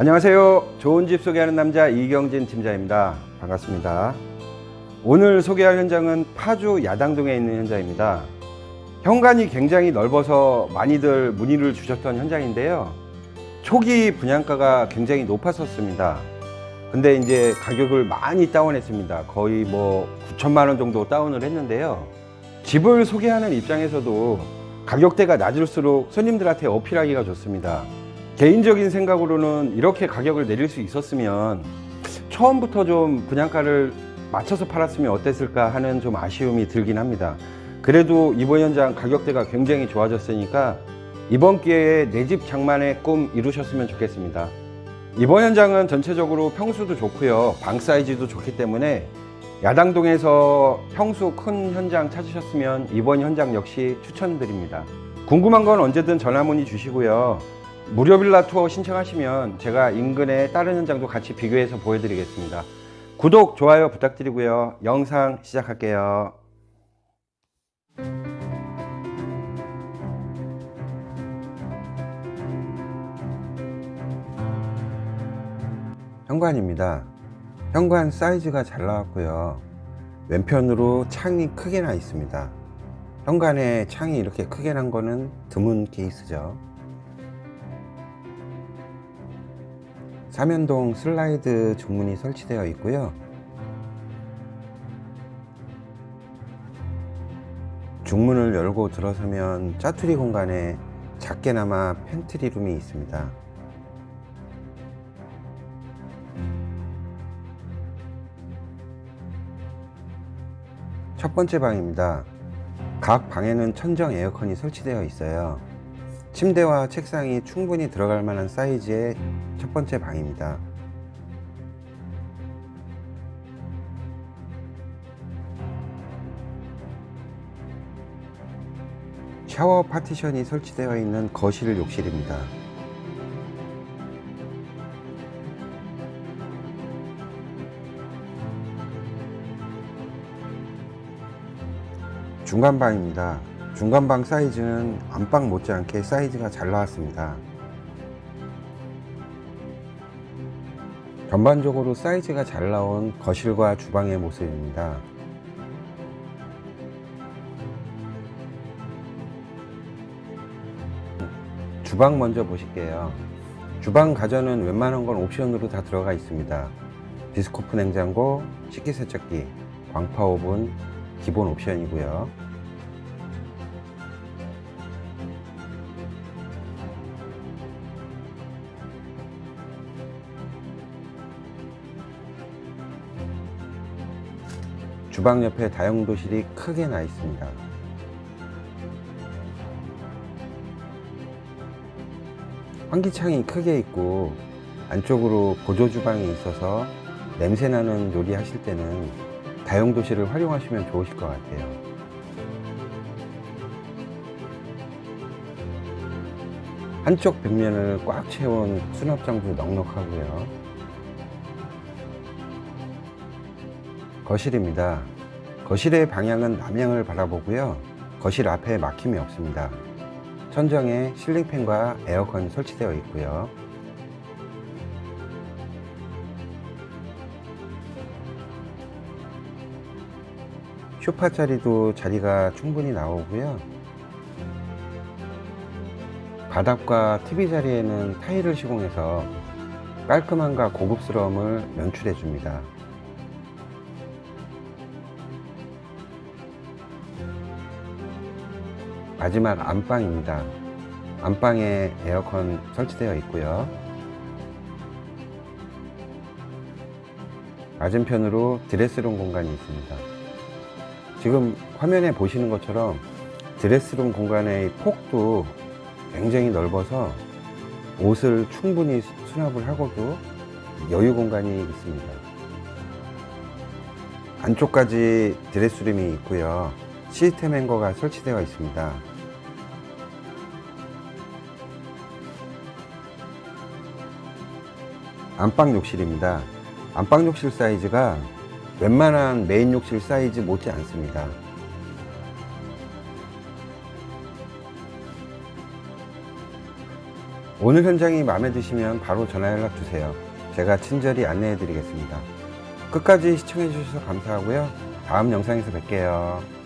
안녕하세요. 좋은 집 소개하는 남자 이경진 팀장입니다. 반갑습니다. 오늘 소개할 현장은 파주 야당동에 있는 현장입니다. 현관이 굉장히 넓어서 많이들 문의를 주셨던 현장인데요. 초기 분양가가 굉장히 높았었습니다. 근데 이제 가격을 많이 다운했습니다. 거의 뭐 9천만 원 정도 다운을 했는데요. 집을 소개하는 입장에서도 가격대가 낮을수록 손님들한테 어필하기가 좋습니다. 개인적인 생각으로는 이렇게 가격을 내릴 수 있었으면 처음부터 좀 분양가를 맞춰서 팔았으면 어땠을까 하는 좀 아쉬움이 들긴 합니다. 그래도 이번 현장 가격대가 굉장히 좋아졌으니까 이번 기회에 내 집 장만의 꿈 이루셨으면 좋겠습니다. 이번 현장은 전체적으로 평수도 좋고요. 방 사이즈도 좋기 때문에 야당동에서 평수 큰 현장 찾으셨으면 이번 현장 역시 추천드립니다. 궁금한 건 언제든 전화 문의 주시고요. 무료 빌라 투어 신청하시면 제가 인근의 다른 현장도 같이 비교해서 보여드리겠습니다. 구독, 좋아요 부탁드리고요. 영상 시작할게요. 현관입니다. 현관 사이즈가 잘 나왔고요. 왼편으로 창이 크게 나 있습니다. 현관에 창이 이렇게 크게 난 거는 드문 케이스죠. 삼연동 슬라이드 중문이 설치되어 있고요. 중문을 열고 들어서면 짜투리 공간에 작게나마 팬트리 룸이 있습니다. 첫 번째 방입니다. 각 방에는 천정 에어컨이 설치되어 있어요. 침대와 책상이 충분히 들어갈 만한 사이즈의 첫 번째 방입니다. 샤워 파티션이 설치되어 있는 거실 욕실입니다. 중간방입니다. 중간방 사이즈는 안방 못지않게 사이즈가 잘 나왔습니다. 전반적으로 사이즈가 잘 나온 거실과 주방의 모습입니다. 주방 먼저 보실게요. 주방 가전은 웬만한 건 옵션으로 다 들어가 있습니다. 디스코프 냉장고, 식기세척기, 광파 오븐, 기본 옵션이고요. 주방 옆에 다용도실이 크게 나 있습니다. 환기창이 크게 있고 안쪽으로 보조 주방이 있어서 냄새나는 요리 하실 때는 다용도실을 활용하시면 좋으실 것 같아요. 한쪽 벽면을 꽉 채운 수납장도 넉넉하고요. 거실입니다. 거실의 방향은 남향을 바라보고요. 거실 앞에 막힘이 없습니다. 천정에 실링팬과 에어컨 설치되어 있고요. 쇼파 자리도 자리가 충분히 나오고요. 바닥과 TV 자리에는 타일을 시공해서 깔끔함과 고급스러움을 연출해 줍니다. 마지막 안방입니다. 안방에 에어컨 설치되어 있고요. 맞은편으로 드레스룸 공간이 있습니다. 지금 화면에 보시는 것처럼 드레스룸 공간의 폭도 굉장히 넓어서 옷을 충분히 수납을 하고도 여유 공간이 있습니다. 안쪽까지 드레스룸이 있고요. 시스템 행거가 설치되어 있습니다. 안방 욕실입니다. 안방 욕실 사이즈가 웬만한 메인 욕실 사이즈 못지 않습니다. 오늘 현장이 마음에 드시면 바로 전화 연락 주세요. 제가 친절히 안내해 드리겠습니다. 끝까지 시청해 주셔서 감사하고요. 다음 영상에서 뵐게요.